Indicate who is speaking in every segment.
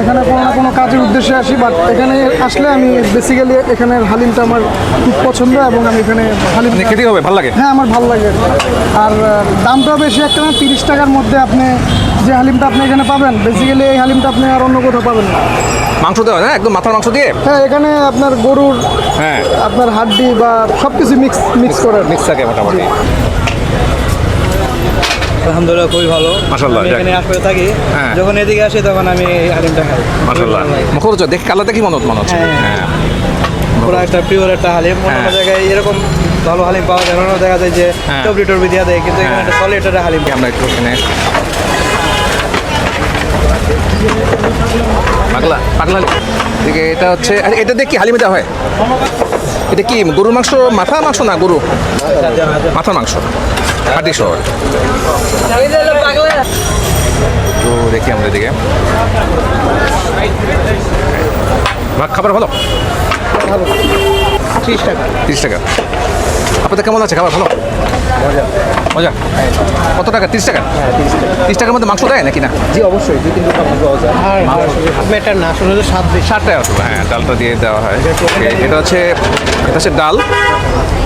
Speaker 1: এখানে কোনো না কোনো কাজের উদ্দেশ্যে আসি বাট এখানে আসলে আমি বেসিক্যালি এখানের হালিমটা আমার খুব পছন্দ এবং আমি এখানে হালিম
Speaker 2: মানে খেতেই হবে ভালো লাগে?
Speaker 1: হ্যাঁ আমার ভালো লাগে। আর দামটাও বেশি একটা না তিরিশ টাকার মধ্যে আপনি যে হালিমটা আপনি এখানে পাবেন বেসিক্যালি এই হালিমটা আপনি আর অন্য কোথাও পাবেন না।
Speaker 2: মাংস দেওয়া হয় না? একদম মাথার মাংস দিয়ে?
Speaker 1: হ্যাঁ এখানে আপনার গরুর
Speaker 2: হ্যাঁ।
Speaker 1: আপনার হাড্ডি বা সব কিছু মিক্স মিক্স করে
Speaker 2: মিক্স থাকে মোটামুটি।
Speaker 3: আলহামদুলিল্লাহ খুবই ভালো।
Speaker 2: মাশাআল্লাহ।
Speaker 3: এখানে আসলে থাকি।
Speaker 2: হ্যাঁ।
Speaker 3: যখন এদিকে আসি তখন আমি হালিমটা খাই।
Speaker 2: মাসাল্লাহ মুখরোচ দেখে কালারটা কি মনে হচ্ছে মনে হচ্ছে?
Speaker 3: হ্যাঁ। পুরো একটা পিওর একটা হালিম। অন্য
Speaker 2: হ্যাঁ।
Speaker 3: জায়গায় এরকম ভালো হালিম পাওয়া যায় অন্য দেখা যায় যে
Speaker 2: হ্যাঁ।
Speaker 3: টবলি টবলি দেওয়া দেয় কিন্তু এখানে। একটা সলিড একটা হালিম।
Speaker 2: আমরা একটু এখানে পাগলা পাগলা। এদিকে এটা হচ্ছে আরে এটা কি হালিমে দেওয়া হয়? এটা কি গরুর মাংস মাথা মাংস না গরু? মাথা মাংস। হাটি শহর। তো দেখি আমরা এদিকে। ভাগ খাবার ভালো?
Speaker 3: ত্রিশ টাকা।
Speaker 2: তিরিশ টাকা। আপনাদের কেমন আছে খাবার ভালো? মজা। কত টাকা? তিরিশ টাকা? তিরিশ টাকার মধ্যে মাংস দেয় নাকি না?
Speaker 3: জি অবশ্যই। দুই তিন পাওয়া যায় মেটার না হলো স্বাদ বেশি
Speaker 2: ষাট টাকা হ্যাঁ ডালটা দিয়ে দেওয়া হয়। এটা হচ্ছে এটা হচ্ছে ডাল।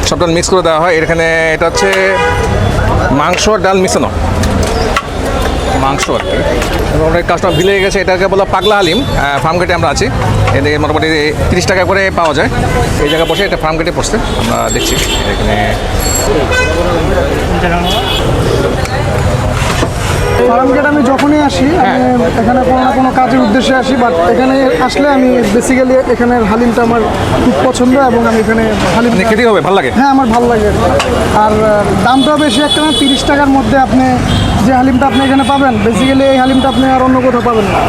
Speaker 2: সব ডাল মিক্স করে দেওয়া হয়। এখানে এটা হচ্ছে মাংস আর ডাল মিশানো। মাংস আর কি। এবং অনেক কাস্টমার ভিলে গেছে। এটাকে বলা পাগলা হালিম। ফার্ম গেটে আমরা আছি। এদিকে মোটামুটি তিরিশ টাকা করে পাওয়া যায়। এই জায়গায় বসে এটা ফার্ম গেটে পড়ছে আমরা দেখছি। এখানে
Speaker 1: ফার্মগেট আমি যখনই আসি আমি এখানে কোনো না কোনো কাজের উদ্দেশ্যে আসি বাট এখানে আসলে আমি বেসিক্যালি এখানের হালিমটা আমার খুব পছন্দ এবং আমি এখানে হালিম
Speaker 2: মানে খেতেই হবে ভালো লাগে?
Speaker 1: হ্যাঁ আমার ভালো লাগে। আর দামটাও বেশি একটা না তিরিশ টাকার মধ্যে আপনি যে হালিমটা আপনি এখানে পাবেন বেসিক্যালি এই হালিমটা আপনি আর অন্য কোথাও পাবেন না।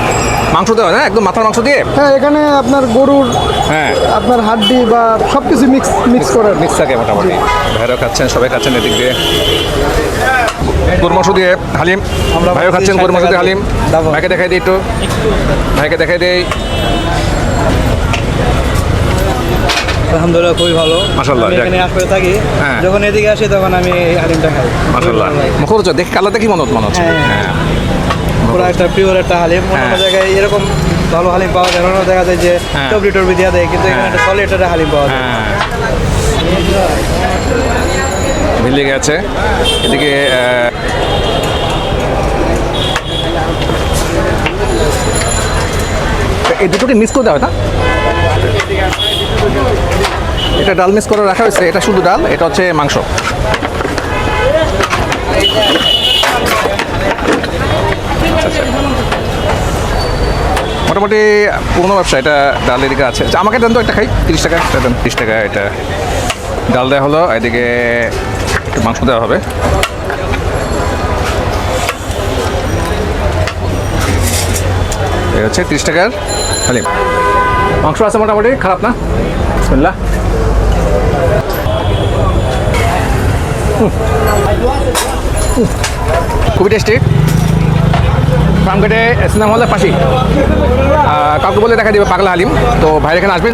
Speaker 2: মাংস দেওয়া হয় না? একদম মাথার মাংস দিয়ে?
Speaker 1: হ্যাঁ এখানে আপনার গরুর
Speaker 2: হ্যাঁ।
Speaker 1: আপনার হাড্ডি বা সব কিছু মিক্স মিক্স করে।
Speaker 2: মিক্স থাকে মোটামুটি। ভাইরাও খাচ্ছেন সবাই খাচ্ছেন এদিক দিয়ে। গরু মাংস দিয়ে হালিম।
Speaker 3: আমরা
Speaker 2: ভাইও খাচ্ছেন
Speaker 3: ষাট
Speaker 2: গরু মাংস দিয়ে হালিম। ভাইকে দেখাই দিই একটু। ভাইকে দেখাই দিই।
Speaker 3: আলহামদুলিল্লাহ খুবই ভালো।
Speaker 2: মাশাআল্লাহ।
Speaker 3: এখানে আসলে থাকি।
Speaker 2: হ্যাঁ।
Speaker 3: যখন এদিকে আসি তখন আমি হালিমটা খাই।
Speaker 2: মাসাল্লাহ মুখরোচ দেখে কালারটা কি মনে হচ্ছে মনে হচ্ছে?
Speaker 3: হ্যাঁ। পুরো একটা পিওর একটা হালিম অন্য
Speaker 2: হ্যাঁ।
Speaker 3: জায়গায় এরকম ভালো হালিম পাওয়া যায় অন্য দেখা যায় যে
Speaker 2: হ্যাঁ।
Speaker 3: টবলি টবলি দেওয়া দেয় কিন্তু এখানে
Speaker 2: হ্যাঁ।
Speaker 3: একটা সলিড একটা হালিম পাওয়া যায়
Speaker 2: মিলে গেছে এদিকে এই দুটোকে মিক্স করে দেওয়া না এটা ডাল মিক্স করে রাখা হয়েছে এটা শুধু ডাল এটা হচ্ছে মাংস আচ্ছা, আচ্ছা। মোটামুটি পুরোনো ব্যবসা এটা ডাল এদিকে আছে। আচ্ছা, আমাকে দেন তো একটা খাই তিরিশ টাকা এটা দেন। তিরিশ টাকা এটা। ডাল দেওয়া হলো এদিকে একটু মাংস দেওয়া হবে। এই হচ্ছে তিরিশ টাকার হালিম। মাংস আছে মোটামুটি খারাপ না? বিসমিল্লাহ। খুবই টেস্টি। ফার্মগেটে সিনেমা হলের পাশেই কাউকে বলে দেখা দেবে পাগলা হালিম তো ভাইয়ের এখানে আসবেন।